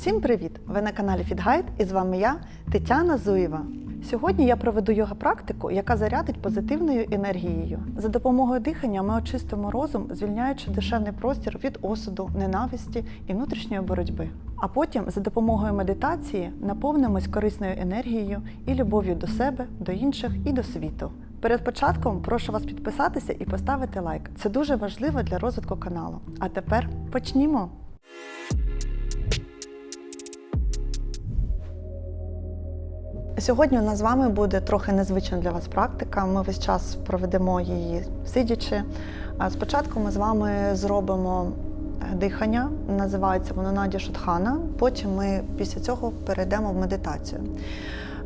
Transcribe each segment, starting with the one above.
Всім привіт! Ви на каналі FitGuide і з вами я, Тетяна Зуєва. Сьогодні я проведу йога-практику, яка зарядить позитивною енергією. За допомогою дихання ми очистимо розум, звільняючи душевний простір від осуду, ненависті і внутрішньої боротьби. А потім за допомогою медитації наповнимось корисною енергією і любов'ю до себе, до інших і до світу. Перед початком прошу вас підписатися і поставити лайк. Це дуже важливо для розвитку каналу. А тепер почнімо! Сьогодні у нас з вами буде трохи незвична для вас практика. Ми весь час проведемо її сидячи. Спочатку ми з вами зробимо дихання, називається воно Наді Шутхана. Потім ми після цього перейдемо в медитацію.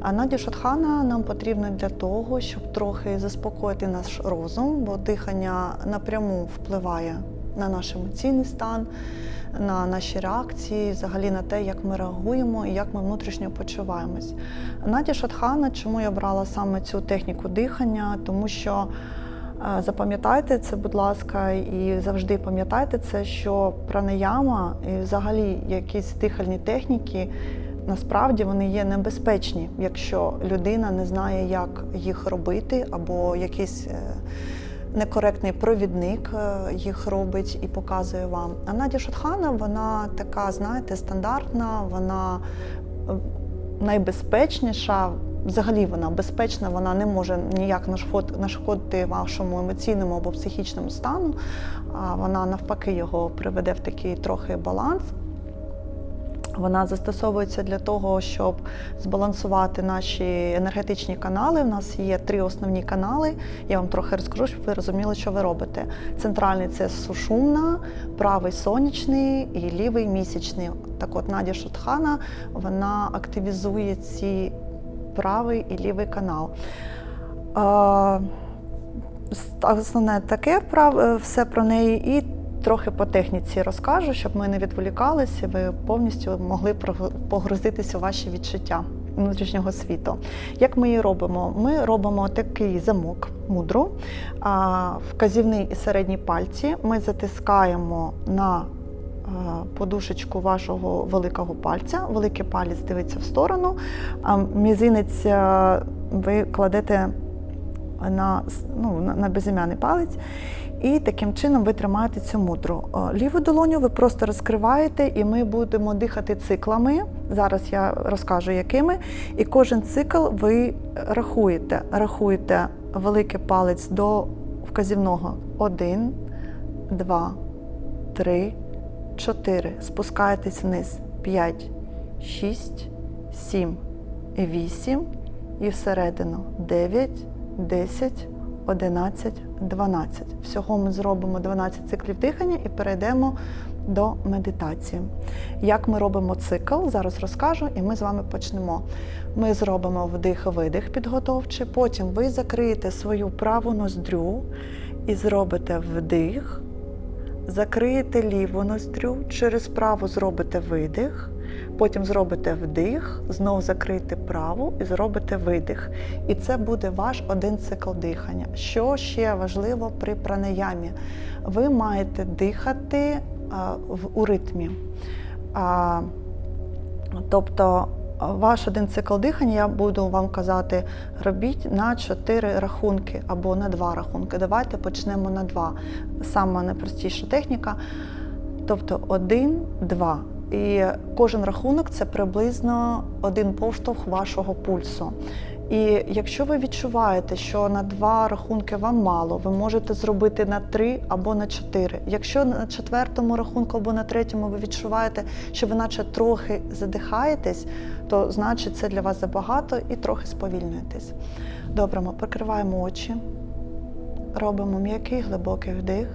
А Наді Шутхана нам потрібно для того, щоб трохи заспокоїти наш розум, бо дихання напряму впливає на наш емоційний стан, на наші реакції, взагалі на те, як ми реагуємо і як ми внутрішньо почуваємось. Надя Шатхана, чому я брала саме цю техніку дихання? Тому що е, запам'ятайте це, будь ласка, і завжди пам'ятайте це, що пранаяма і взагалі якісь дихальні техніки. Насправді вони є небезпечні, якщо людина не знає, як їх робити, або якийсь е, некоректний провідник е, їх робить і показує вам. А Надя Шутхана, вона така, знаєте, стандартна, вона е, найбезпечніша. Взагалі вона безпечна, вона не може ніяк нашкод- нашкодити вашому емоційному або психічному стану. Вона навпаки його приведе в такий трохи баланс. Вона застосовується для того, щоб збалансувати наші енергетичні канали. У нас є три основні канали. Я вам трохи розкажу, щоб ви розуміли, що ви робите. Центральний це сушумна, правий сонячний і лівий місячний. Так от Надя Шутхана вона активізує ці правий і лівий канал. Основне таке е, все про неї, і трохи по техніці розкажу, щоб ми не відволікалися, ви повністю могли погрузитися у ваші відчуття внутрішнього світу. Як ми її робимо? Ми робимо такий замок мудру, вказівний і середній пальці. Ми затискаємо на подушечку вашого великого пальця. Великий палець дивиться в сторону, а мізинець ви кладете на, ну, на безім'яний палець. І таким чином ви тримаєте цю мудру. Е, Ліву долоню ви просто розкриваєте, і ми будемо дихати циклами. Зараз я розкажу, якими. І кожен цикл ви рахуєте. Рахуєте великий палець до вказівного. Один, два, три, чотири. Спускаєтесь вниз. П'ять, шість, сім, вісім. І всередину дев'ять, десять. 11, 12. Всього ми зробимо 12 циклів дихання і перейдемо до медитації. Як ми робимо цикл, зараз розкажу, і ми з вами почнемо. Ми зробимо вдих-видих підготовчий, потім ви закриєте свою праву ноздрю і зробите вдих, закриєте ліву ноздрю, через праву зробите видих. Потім зробите вдих, знову закрийте праву і зробите видих. І це буде ваш один цикл дихання. Що ще важливо при пранаямі? Ви маєте дихати а, в, у ритмі. А, тобто ваш один цикл дихання, я буду вам казати, робіть на 4 рахунки або на 2 рахунки. Давайте почнемо на 2. Сама найпростіша техніка. Тобто 1, 2. І кожен рахунок це приблизно один поштовх вашого пульсу. І якщо ви відчуваєте, що на два рахунки вам мало, ви можете зробити на три або на чотири. Якщо на четвертому рахунку або на третьому ви відчуваєте, що ви наче трохи задихаєтесь, то значить це для вас забагато і трохи сповільнюєтесь. Добре, ми прикриваємо очі, робимо м'який глибокий вдих,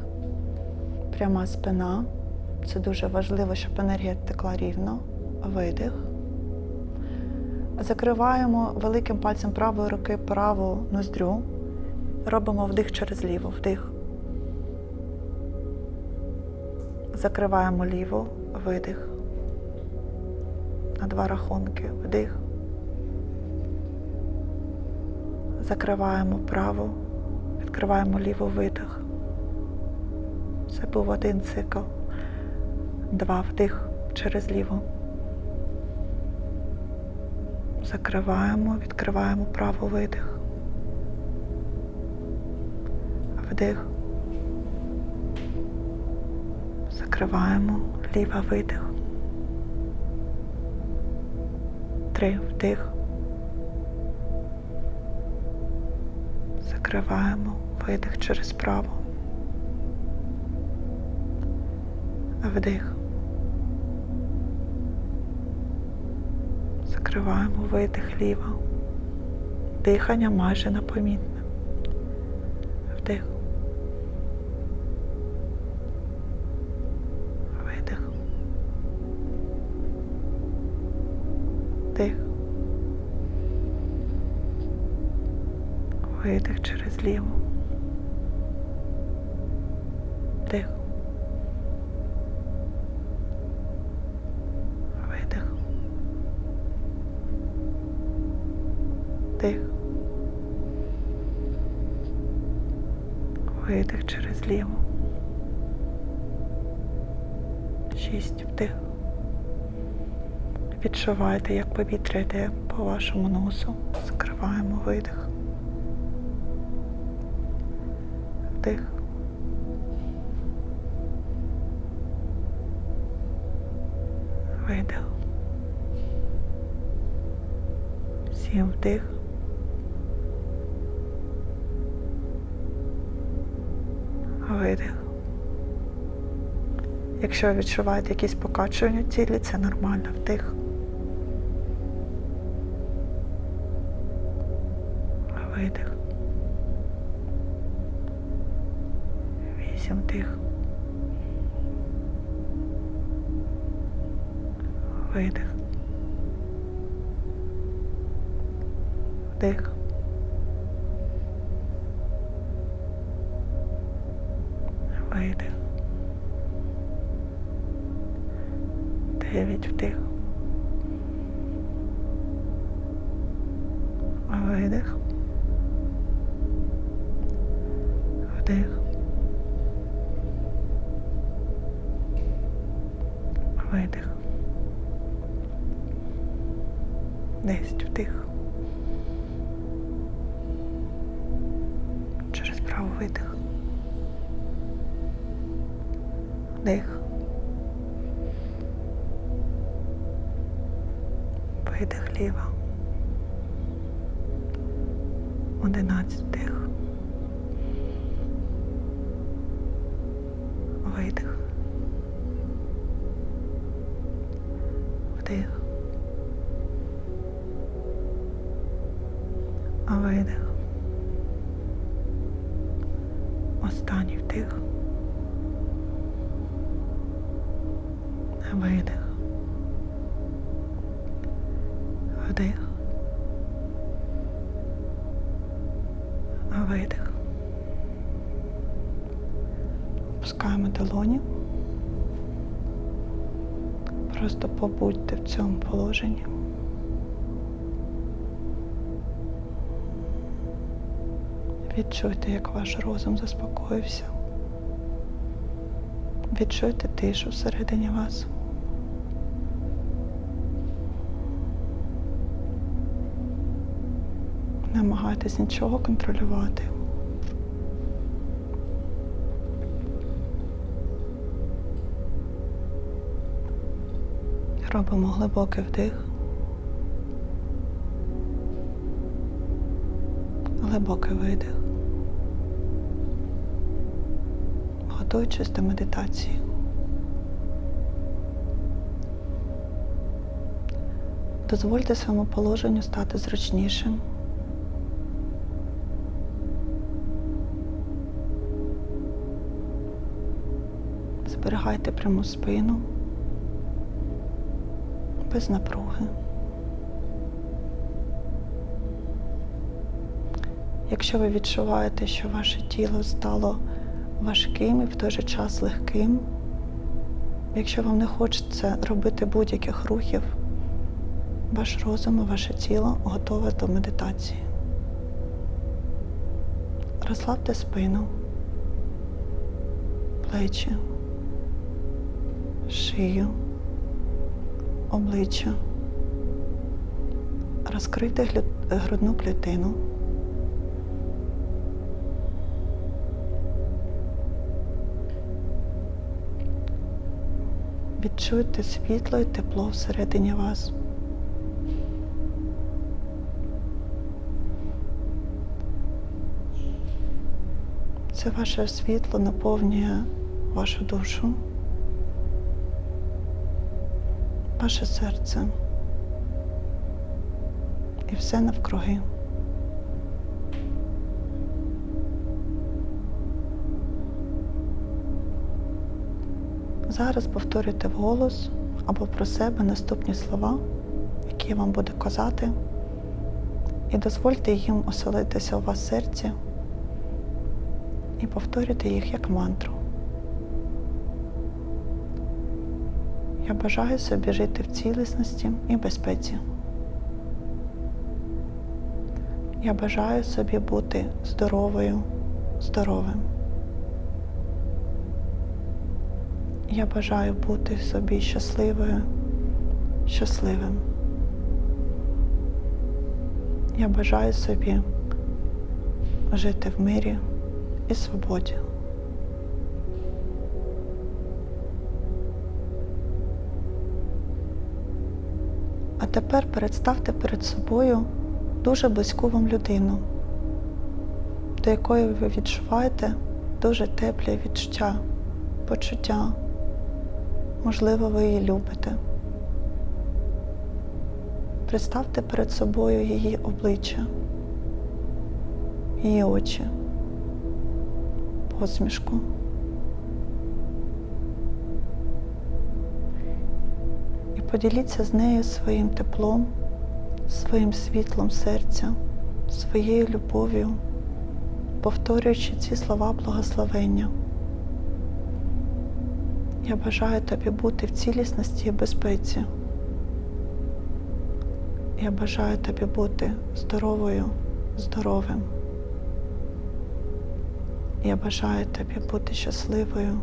пряма спина. Це дуже важливо, щоб енергія текла рівно. Видих. Закриваємо великим пальцем правої руки праву ноздрю. Робимо вдих через ліву. Вдих. Закриваємо ліву, видих. На два рахунки. Вдих. Закриваємо праву, відкриваємо ліву видих. Це був один цикл. Два вдих через ліву. Закриваємо, відкриваємо право видих. Вдих. Закриваємо ліва видих. Три вдих. Закриваємо видих через право. Вдих. Закриваємо видих ліво. Дихання майже непомітне. Вдих. Видих. Вдих. Видих через ліву. Вдих. Видих через ліву. Шість вдих. Відчувайте, як повітря йде по вашому носу. Закриваємо видих. Вдих. Видих. Сім вдих. Видих. Якщо ви відчуваєте якісь покачування тілі, це нормально. Вдих. Видих. Вісім вдих. Видих. Вдих. Вдих. Видих. Останній вдих. Видих. Вдих. Видих. Опускаємо долоні. Просто побудьте в цьому положенні. Відчуйте, як ваш розум заспокоївся. Відчуйте тишу всередині вас. Намагайтесь нічого контролювати. Робимо глибокий вдих. Глибокий видих. Готуючись до медитації. Дозвольте своєму положенню стати зручнішим. Зберігайте пряму спину без напруги. Якщо ви відчуваєте, що ваше тіло стало важким і в той же час легким, якщо вам не хочеться робити будь-яких рухів, ваш розум і ваше тіло готове до медитації. Розслабте спину, плечі, шию, обличчя. Розкрийте грудну клітину. Відчуйте світло і тепло всередині вас. Це ваше світло наповнює вашу душу, ваше серце і все навкруги. Зараз повторюйте вголос або про себе наступні слова, які я вам буду казати, і дозвольте їм оселитися у вас серці і повторюйте їх як мантру. Я бажаю собі жити в цілісності і безпеці. Я бажаю собі бути здоровою, здоровим. Я бажаю бути собі щасливою, щасливим. Я бажаю собі жити в мирі і свободі. А тепер представте перед собою дуже близьку вам людину, до якої ви відчуваєте дуже теплі відчуття, почуття. Можливо, ви її любите. Представте перед собою її обличчя, її очі, посмішку. І поділіться з нею своїм теплом, своїм світлом серця, своєю любов'ю, повторюючи ці слова благословення. Я бажаю тобі бути в цілісності і безпеці. Я бажаю тобі бути здоровою, здоровим. Я бажаю тобі бути щасливою,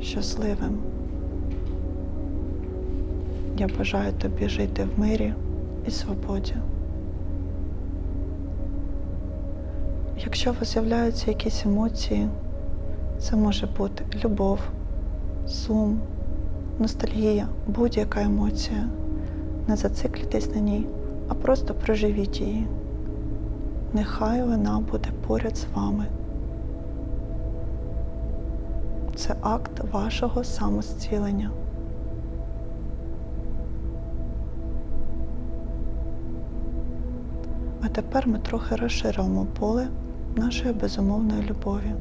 щасливим. Я бажаю тобі жити в мирі і свободі. Якщо у вас з'являються якісь емоції, це може бути любов, сум, ностальгія, будь-яка емоція. Не зациклюйтесь на ній, а просто проживіть її. Нехай вона буде поряд з вами. Це акт вашого самозцілення. А тепер ми трохи розширимо поле нашої безумовної любові.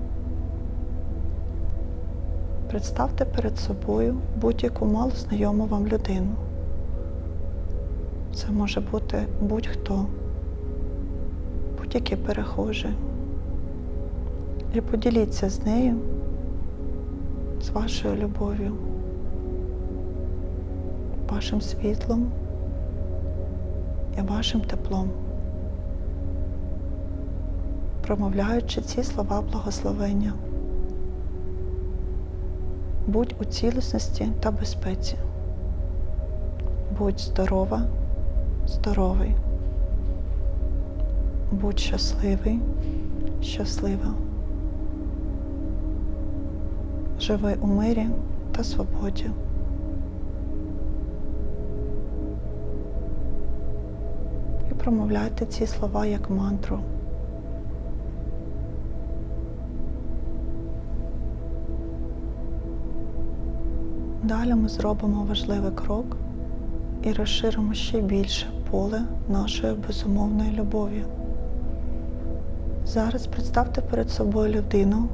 Представте перед собою будь-яку мало знайому вам людину. Це може бути будь-хто, будь-який перехожий. І поділіться з нею, з вашою любов'ю, вашим світлом і вашим теплом, промовляючи ці слова благословення. Будь у цілісності та безпеці. Будь здорова, здоровий. Будь щасливий, щаслива. Живи у мирі та свободі. І промовляйте ці слова як мантру. Далі ми зробимо важливий крок і розширимо ще більше поле нашої безумовної любові. Зараз представте перед собою людину,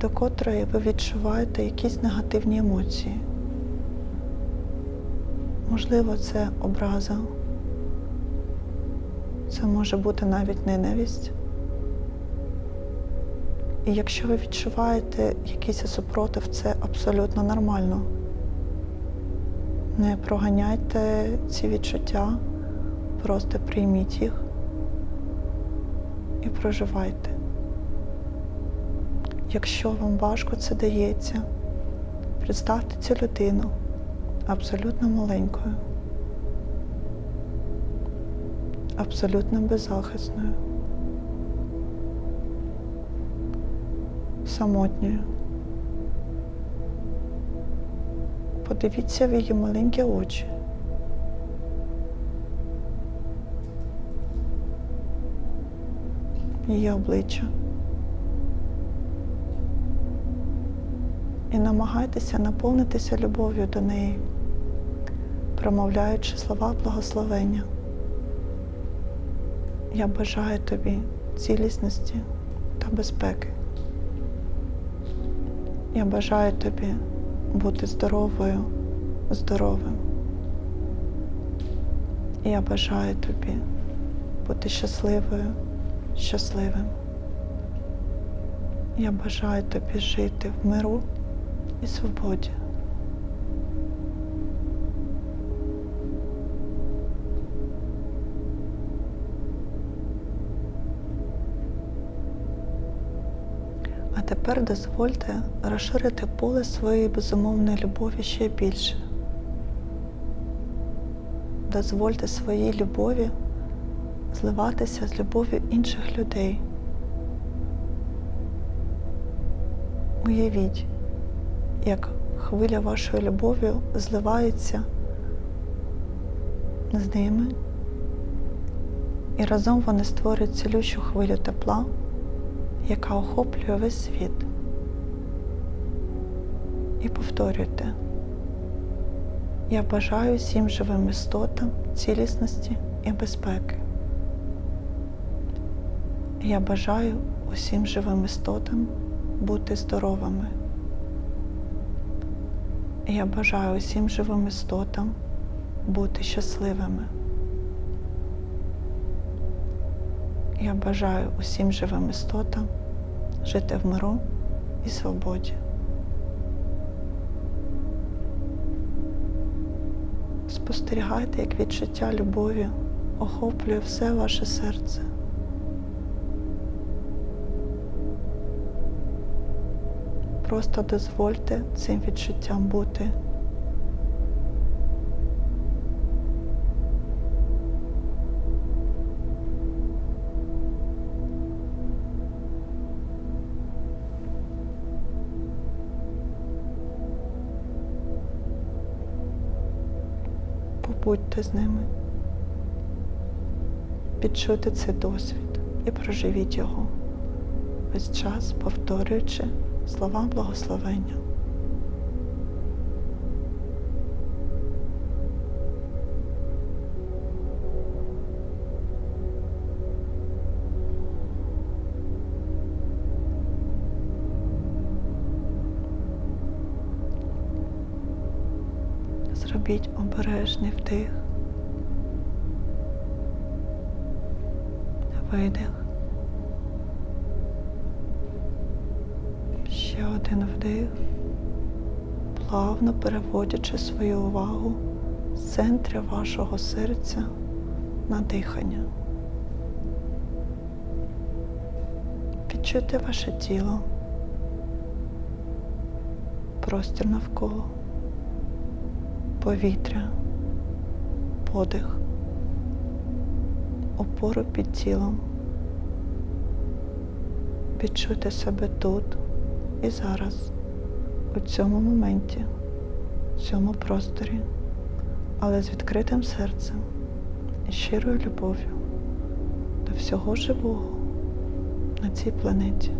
до котрої ви відчуваєте якісь негативні емоції. Можливо, це образа, це може бути навіть ненависть. І якщо ви відчуваєте якийсь супротив, це абсолютно нормально. Не проганяйте ці відчуття, просто прийміть їх і проживайте. Якщо вам важко це дається, представте цю людину абсолютно маленькою. абсолютно беззахисною, самотньою. Подивіться в її маленькі очі. Її обличчя. І намагайтеся наповнитися любов'ю до неї, промовляючи слова благословення. Я бажаю тобі цілісності та безпеки. Я бажаю тобі бути здоровою, здоровим. Я бажаю тобі бути щасливою, щасливим. Я бажаю тобі жити в миру і свободі. А тепер дозвольте розширити поле своєї безумовної любові ще більше. Дозвольте своїй любові зливатися з любов'ю інших людей. Уявіть, як хвиля вашої любові зливається з ними, і разом вони створюють цілющу хвилю тепла, яка охоплює весь світ. І повторюйте, я бажаю всім живим істотам цілісності і безпеки. Я бажаю усім живим істотам бути здоровими. Я бажаю усім живим істотам бути щасливими. Я бажаю усім живим істотам жити в миру і свободі. Спостерігайте, як відчуття любові охоплює все ваше серце. Просто дозвольте цим відчуттям бути. Побудьте з ними, відчуйте цей досвід і проживіть його весь час повторюючи слова благословення. Зробіть обережний вдих, видих. Ще один вдих, плавно переводячи свою увагу з центру вашого серця на дихання. Відчуйте ваше тіло, простір навколо, повітря, подих, опору під тілом. Відчуйте себе тут і зараз, у цьому моменті, в цьому просторі, але з відкритим серцем і щирою любов'ю до всього живого на цій планеті.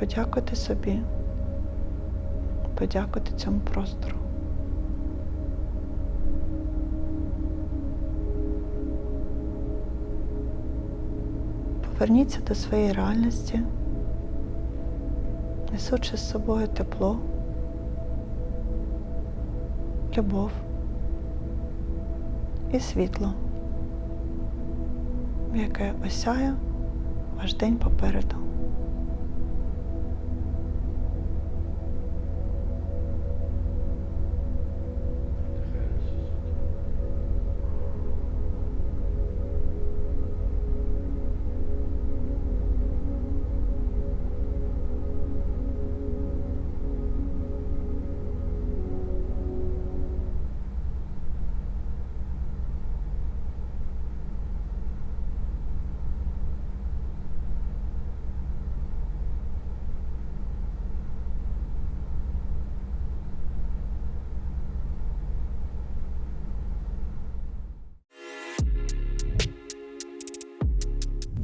Подякуйте собі, подякуйте цьому простору. Поверніться до своєї реальності, несучи з собою тепло, любов і світло, яке осяє ваш день попереду.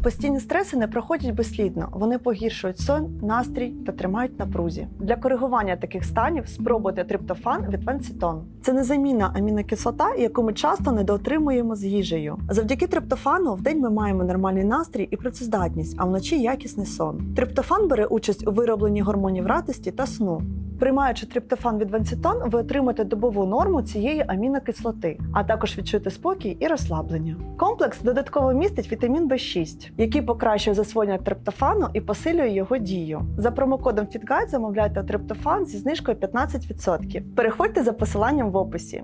Постійні стреси не проходять безслідно. Вони погіршують сон, настрій та тримають напрузі. Для коригування таких станів спробуйте триптофан від Венцитон. Це незамінна амінокислота, яку ми часто недоотримуємо з їжею. Завдяки триптофану в день ми маємо нормальний настрій і працездатність, а вночі якісний сон. Триптофан бере участь у виробленні гормонів радості та сну. Приймаючи триптофан від Венцитон, ви отримаєте добову норму цієї амінокислоти, а також відчуєте спокій і розслаблення. Комплекс додатково містить вітамін В6, який покращує засвоєння триптофану і посилює його дію. За промокодом FitGuide замовляйте триптофан зі знижкою 15%. Переходьте за посиланням в описі.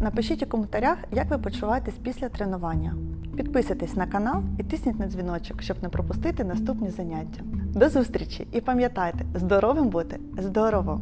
Напишіть у коментарях, як ви почуваєтесь після тренування. Підписуйтесь на канал і тисніть на дзвіночок, щоб не пропустити наступні заняття. До зустрічі і пам'ятайте, здоровим бути здорово!